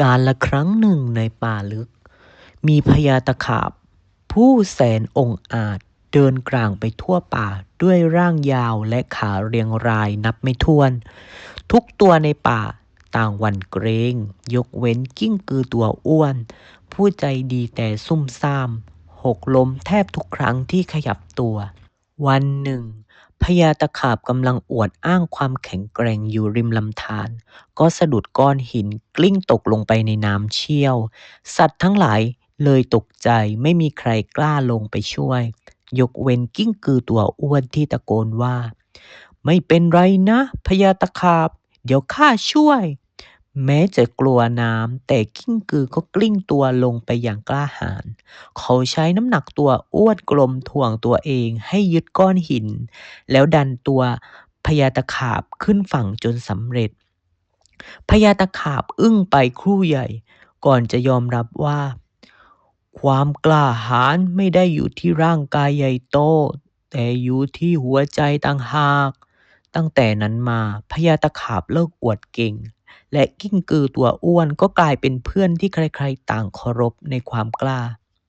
กาลละครั้งหนึ่งในป่าลึก มีพญาตะขาบ ผู้แสนองอาจเดินกลางไปทั่วป่าด้วยร่างยาวและขาเรียงรายนับไม่ถ้วน ทุกตัวในป่าต่างวันเกรง ยกเว้นกิ้งกือตัวอ้วน ผู้ใจดีแต่ซุ่มซ่าม หกล้มแทบทุกครั้งที่ขยับตัว วันหนึ่ง พญาตะขาบกำลังอวดอ้างความแข็งแกร่งอยู่ริมลำธารก็สะดุดก้อนหินกลิ้งตกลงไปในน้ำเชี่ยว สัตว์ทั้งหลายเลยตกใจไม่มีใครกล้าลงไปช่วย ยกเว้นกิ้งกือตัวอ้วนที่ตะโกนว่า ไม่เป็นไรนะพญาตะขาบ เดี๋ยวข้าช่วย แม้จะกลัวน้ำ แต่กิ้งกือก็กลิ้งตัวลงไปอย่างกล้าหาญ เขาใช้น้ำหนักตัวอ้วนกลมถ่วงตัวเองให้ยึดก้อนหิน แล้วดันตัวพญาตะขาบขึ้นฝั่งจนสำเร็จพญาตะขาบอึ้งไปครู่ใหญ่ ก่อนจะยอมรับว่า ความกล้าหาญไม่ได้อยู่ที่ร่างกายใหญ่โต แต่อยู่ที่หัวใจต่างหาก ตั้งแต่นั้นมาพญาตะขาบเลิกอวดเก่ง และกิ้งกือตัวอ้วนก็กลายเป็นเพื่อนที่ใครๆต่างเคารพในความกล้า